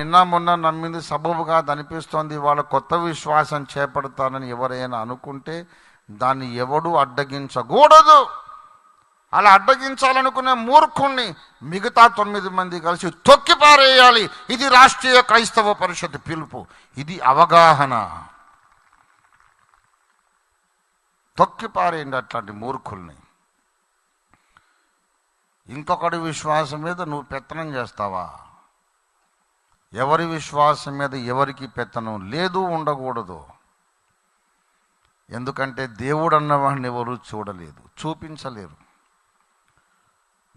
నిన్న మొన్న నమ్మింది సబబుగా అనిపిస్తోంది వాళ్ళ కొత్త విశ్వాసం చేపడతానని ఎవరైనా అనుకుంటే దాన్ని ఎవడు అడ్డగించకూడదు. అలా అడ్డగించాలనుకునే మూర్ఖుణ్ణి మిగతా తొమ్మిది మంది కలిసి తొక్కి పారేయాలి. ఇది రాష్ట్రీయ క్రైస్తవ పరిషత్ పిలుపు. ఇది అవగాహన. తొక్కి పారేయండి అట్లాంటి మూర్ఖుల్ని. ఇంకొకటి విశ్వాసం మీద నువ్వు పెత్తనం చేస్తావా? ఎవరి విశ్వాసం మీద ఎవరికి పెత్తనం లేదు ఉండకూడదు. ఎందుకంటే దేవుడు అన్నవాడిని ఎవరు చూడలేదు చూపించలేరు.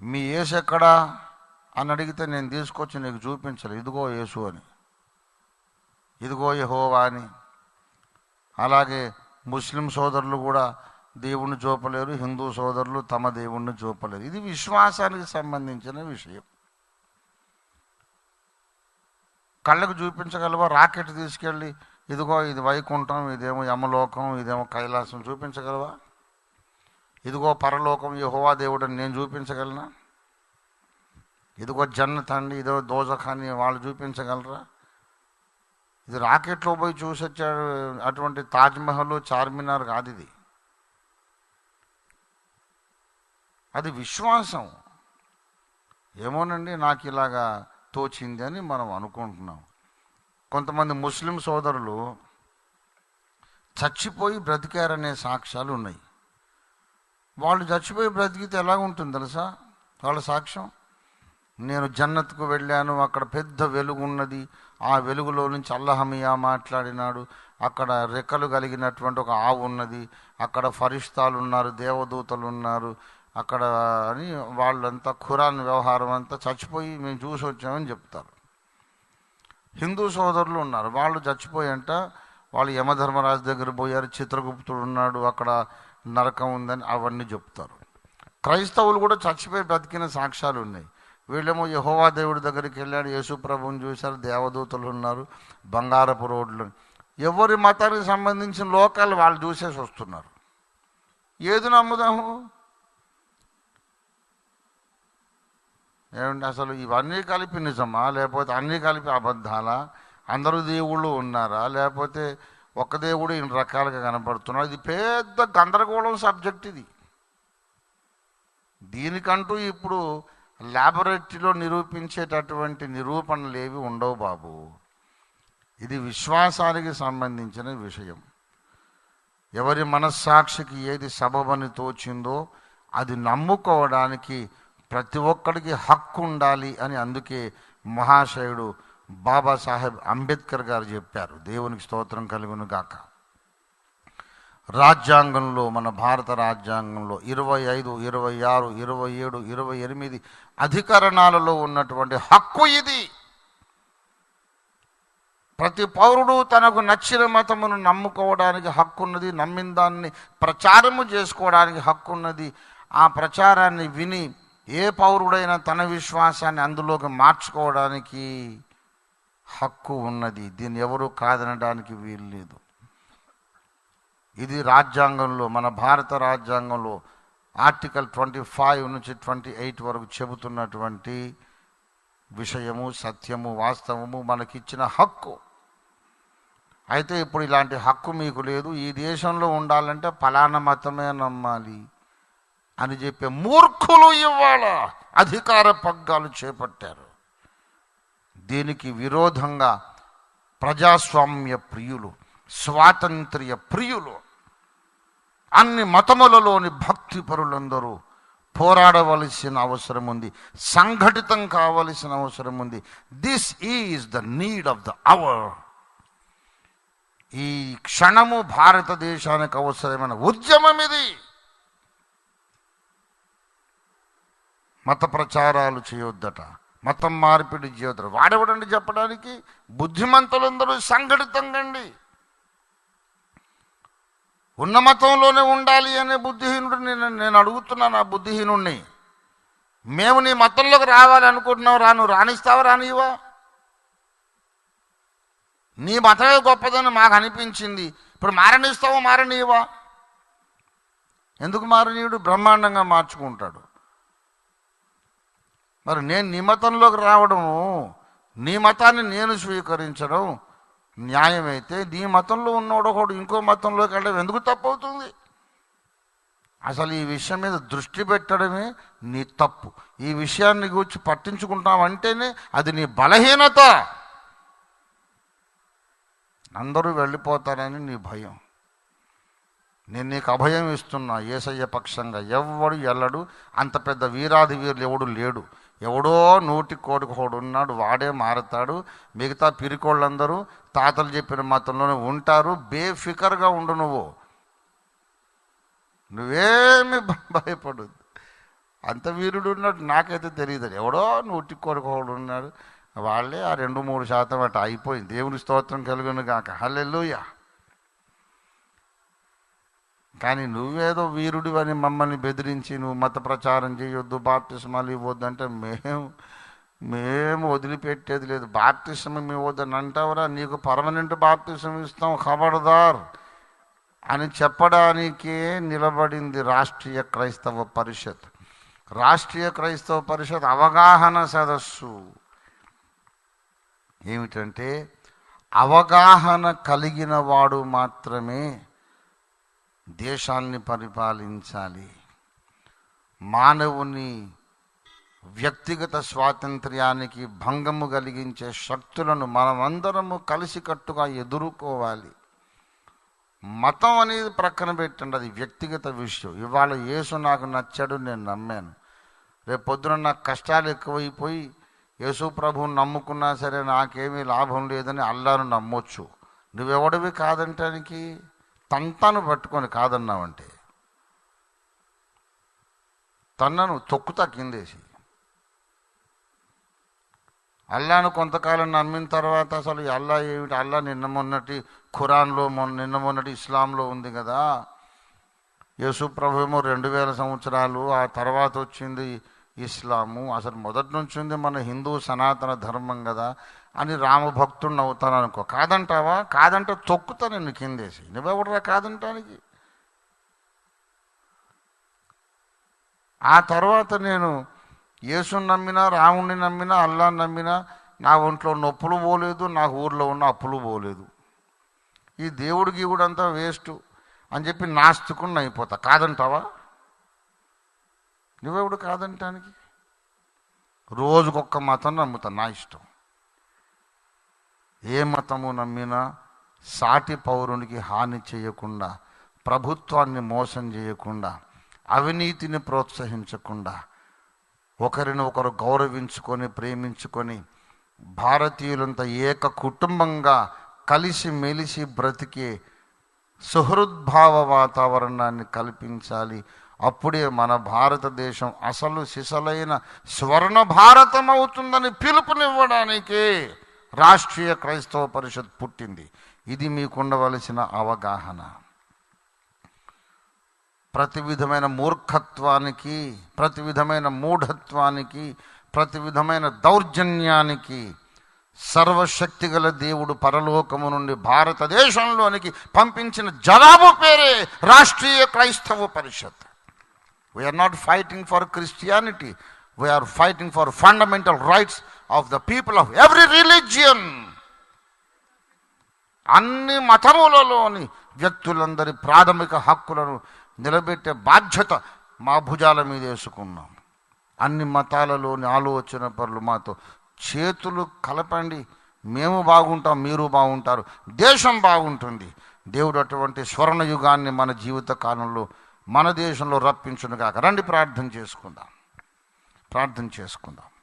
మీ యేసు ఎక్కడా అని అడిగితే నేను తీసుకొచ్చి నీకు చూపించలేదు ఇదిగో యేసు అని. ఇదిగో యహోవా అని. అలాగే ముస్లిం సోదరులు కూడా దేవుణ్ణి చూపలేరు హిందూ సోదరులు తమ దేవుణ్ణి చూపలేరు. ఇది విశ్వాసానికి సంబంధించిన విషయం. కళ్ళకు చూపించగలవా? రాకెట్ తీసుకెళ్ళి ఇదిగో ఇది వైకుంఠం ఇదేమో యమలోకం ఇదేమో కైలాసం చూపించగలవా? ఇదిగో పరలోకం యహోవా దేవుడు నేను చూపించగలనా? ఇదిగో జన్నత్ అండి ఇదో దోజఖాని వాళ్ళు చూపించగలరా? ఇది రాకెట్లో పోయి చూసొచ్చాడు అటువంటి తాజ్మహల్ చార్మినార్ కాదు ఇది. అది విశ్వాసం. ఏమోనండి నాకు ఇలాగా తోచింది అని మనం అనుకుంటున్నాం. కొంతమంది ముస్లిం సోదరులు చచ్చిపోయి బ్రతికారనే సాక్ష్యాలు ఉన్నాయి. వాళ్ళు చచ్చిపోయి బ్రతికితే ఎలా ఉంటుంది తెలుసా? వాళ్ళ సాక్ష్యం? నేను జన్నత్కు వెళ్ళాను అక్కడ పెద్ద వెలుగు ఉన్నది. ఆ వెలుగులో నుంచి అల్లహమియా మాట్లాడినాడు. అక్కడ రెక్కలు కలిగినటువంటి ఒక ఆవు ఉన్నది. అక్కడ ఫరిష్తాలు ఉన్నారు దేవదూతలు ఉన్నారు అక్కడ అని వాళ్ళంతా ఖురాన్ వ్యవహారం అంతా చచ్చిపోయి మేము చూసి వచ్చామని చెప్తారు. హిందూ సోదరులు ఉన్నారు. వాళ్ళు చచ్చిపోయంట వాళ్ళు యమధర్మరాజు దగ్గర పోయారు చిత్రగుప్తుడు ఉన్నాడు అక్కడ నరకం ఉందని అవన్నీ చెప్తారు. క్రైస్తవులు కూడా చచ్చిపోయి బతికిన సాక్ష్యాలు ఉన్నాయి. వీళ్ళేమో యహోవా దేవుడి దగ్గరికి వెళ్ళాడు యేసు ప్రభుని చూశారు దేవదూతలు ఉన్నారు బంగారపు రోడ్లు. ఎవరి మతానికి సంబంధించిన లోకాలు వాళ్ళు చూసేసి వస్తున్నారు. ఏది నమ్ముదాము? ఏమంటే అసలు ఇవన్నీ కలిపి నిజమా? లేకపోతే అన్నీ కలిపి అబద్ధాలా? అందరూ దేవుళ్ళు ఉన్నారా? లేకపోతే ఒక దేవుడు ఇన్ని రకాలుగా కనపడుతున్నాడు ఇది పెద్ద గందరగోళం సబ్జెక్ట్ ఇది. దీనికంటూ ఇప్పుడు ల్యాబొరేటరీలో నిరూపించేటటువంటి నిరూపణలు ఏవి ఉండవు బాబు. ఇది విశ్వాసానికి సంబంధించిన విషయం. ఎవరి మనస్సాక్షికి ఏది సబబని తోచిందో అది నమ్ముకోవడానికి ప్రతి ఒక్కడికి హక్కు ఉండాలి అని అందుకే మహాశయుడు బాబాసాహెబ్ అంబేద్కర్ గారు చెప్పారు. దేవునికి స్తోత్రం కలుగును గాక. రాజ్యాంగంలో మన భారత రాజ్యాంగంలో ఇరవై ఐదు ఇరవై ఆరు ఇరవై ఏడు ఇరవై ఎనిమిది అధికరణాలలో ఉన్నటువంటి హక్కు ఇది. ప్రతి పౌరుడు తనకు నచ్చిన మతమును నమ్ముకోవడానికి హక్కున్నది నమ్మిన దాన్ని ప్రచారము చేసుకోవడానికి హక్కున్నది. ఆ ప్రచారాన్ని విని ఏ పౌరుడైనా తన విశ్వాసాన్ని అందులోకి మార్చుకోవడానికి హక్కు ఉన్నది. దీన్ని ఎవరు కాదనడానికి వీలు లేదు. ఇది రాజ్యాంగంలో మన భారత రాజ్యాంగంలో ఆర్టికల్ ట్వంటీ ఫైవ్ నుంచి ట్వంటీ ఎయిట్ వరకు చెబుతున్నటువంటి విషయము సత్యము వాస్తవము మనకిచ్చిన హక్కు. అయితే ఇప్పుడు ఇలాంటి హక్కు మీకు లేదు. ఈ దేశంలో ఉండాలంటే ఫలానా మతమే నమ్మాలి. అని చెప్పే మూర్ఖులు ఇవాళ అధికార పగ్గాలు చేపట్టారు. దీనికి విరోధంగా ప్రజాస్వామ్య ప్రియులు స్వాతంత్ర్య ప్రియులు అన్ని మతములలోని భక్తి పరులందరూ పోరాడవలసిన అవసరం ఉంది సంఘటితం కావలసిన అవసరం ఉంది. This is the need of the hour ఈ క్షణము భారతదేశానికి అవసరమైన ఉద్యమం ఇది. మత ప్రచారాలు చేయొద్దట. మతం మార్పిడి చేయొద్దట. వాడెవడండి చెప్పడానికి? బుద్ధిమంతులందరూ సంఘటితంగండి. ఉన్న మతంలోనే ఉండాలి అనే బుద్ధిహీనుడు నేను నేను అడుగుతున్నాను ఆ బుద్ధిహీనుడిని మేము నీ మతంలోకి రావాలి అనుకుంటున్నావు రాను రాణిస్తావా రానివా నీ మతమే గొప్పదని మాకు అనిపించింది. ఇప్పుడు మారనిస్తావా మారనీయవా ఎందుకు మారనీయుడు బ్రహ్మాండంగా మార్చుకుంటాడు. మరి నేను నీ మతంలోకి రావడము నీ మతాన్ని నేను స్వీకరించడం న్యాయమైతే నీ మతంలో ఉన్నోడు ఒకడు ఇంకో మతంలోకి వెళ్ళడం ఎందుకు తప్పవుతుంది? అసలు ఈ విషయం మీద దృష్టి పెట్టడమే నీ తప్పు. ఈ విషయాన్ని గురించి పట్టించుకుంటామంటేనే అది నీ బలహీనత. అందరూ వెళ్ళిపోతారని నీ భయం. నేను నీకు అభయం ఇస్తున్నా ఏసయ్య పక్షంగా. ఎవడు ఎల్లడు అంత పెద్ద వీరాది వీరులు ఎవడు లేడు. ఎవడో నూటి కోడికోడు ఉన్నాడు వాడే మారతాడు. మిగతా పిరికోళ్ళందరూ తాతలు చెప్పిన మతంలోనే ఉంటారు. బేఫికర్గా ఉండు నువ్వు. నువ్వేమి భయపడు అంత వీరుడు ఉన్నాడు నాకైతే తెలియదు. ఎవడో నూటి కోడికోడు ఉన్నాడు. వాళ్ళే ఆ రెండు మూడు శాతం అట అయిపోయింది. దేవుని స్తోత్రం కలుగును గాక. హల్లెలూయా. కానీ నువ్వేదో వీరుడు అని మమ్మల్ని బెదిరించి నువ్వు మత ప్రచారం చేయొద్దు బాప్తిస్మాలు ఇవ్వద్దు అంటే మేము మేము వదిలిపెట్టేది లేదు. బాప్తిసం ఇవ్వద్దని వద్దని అంటావురా? నీకు పర్మనెంట్ బాప్తిసం ఇస్తాం ఖబర్దార్! అని చెప్పడానికే నిలబడింది రాష్ట్రీయ క్రైస్తవ పరిషత్. రాష్ట్రీయ క్రైస్తవ పరిషత్ అవగాహన సదస్సు. ఏమిటంటే అవగాహన కలిగిన వాడు మాత్రమే దేశాన్ని పరిపాలించాలి. మానవుని వ్యక్తిగత స్వాతంత్ర్యానికి భంగము కలిగించే శక్తులను మనమందరము కలిసికట్టుగా ఎదుర్కోవాలి. మతం అనేది ప్రక్కన పెట్టండి అది వ్యక్తిగత విషయం. ఇవాళ యేసు నాకు నచ్చాడు నేను నమ్మాను. రేపు పొద్దున నాకు కష్టాలు ఎక్కువైపోయి యేసు ప్రభువుని నమ్ముకున్నా సరే నాకేమీ లాభం లేదని అల్లాను నమ్మొచ్చు. నువ్వెవడివి కాదంటానికి? తంతాను పట్టుకొని కాదన్నావంటే తన్నను తొక్కుతా కిందేసి. అల్లాను కొంతకాలం నమ్మిన తర్వాత అసలు ఈ అల్లా ఏమిటి? అల్లా నిన్న మొన్నటి ఖురాన్లో మొన్న నిన్న మొన్నటి ఇస్లాంలో ఉంది కదా. యేసు ప్రభు ఏమో రెండు వేల సంవత్సరాలు ఆ తర్వాత వచ్చింది ఇస్లాము అసలు మొదటి నుంచి ఉంది మన హిందూ సనాతన ధర్మం కదా అని రామభక్తుడిని అవుతాను అనుకో. కాదంటావా? కాదంటే తొక్కుతా నిన్ను కిందేసి. నువ్వెవడరా కాదంటానికి? ఆ తర్వాత నేను యేసుని నమ్మినా రాముణ్ణి నమ్మినా అల్లాని నమ్మినా నా ఒంట్లో నొప్పులు పోలేదు నా ఊర్లో ఉన్న అప్పులు పోలేదు. ఈ దేవుడు గీవుడు అంతా వేస్ట్ అని చెప్పి నాస్తికుని అయిపోతా. కాదంటావా? నువ్వెవడు కాదంటానికి? రోజుకొక్క మతం నమ్ముతా నా ఇష్టం. ఏ మతము నమ్మినా సాటి పౌరునికి హాని చేయకుండా ప్రభుత్వాన్ని మోసం చేయకుండా అవినీతిని ప్రోత్సహించకుండా ఒకరిని ఒకరు గౌరవించుకొని ప్రేమించుకొని భారతీయులంతా ఏక కుటుంబంగా కలిసి మెలిసి బ్రతికే సుహృద్భావ వాతావరణాన్ని కల్పించాలి అప్పుడే మన భారతదేశం అసలు సిసలైన స్వర్ణ భారతం అవుతుందని పిలుపునివ్వడానికే రాష్ట్రీయ క్రైస్తవ పరిషత్ పుట్టింది. ఇది మీకుండవలసిన అవగాహన. ప్రతి విధమైన మూర్ఖత్వానికి ప్రతి విధమైన మూఢత్వానికి ప్రతి విధమైన దౌర్జన్యానికి సర్వశక్తి గల దేవుడు పరలోకము నుండి భారతదేశంలోనికి పంపించిన జనాభా పేరే Rashtriya Kraistava Parishat. We are not fighting for Christianity we are fighting for fundamental rights of the people of every religion అన్ని మతములలోని వ్యక్తులందరి ప్రాథమిక హక్కులను నిలబెట్టే బాధ్యత మా భుజాల మీద వేసుకున్నాం. అన్ని మతాలలోని ఆలోచన పరులు మాతో చేతులు కలపండి. మేము బాగుంటాం మీరు బాగుంటారు. దేశం బాగుంటుంది. దేవుడు అటువంటి స్వర్ణ యుగాన్ని మన జీవిత కాలంలో మన దేశంలో రప్పించును కాక రండి ప్రార్థన చేసుకుందాం. ప్రార్థన చేసుకుందాం.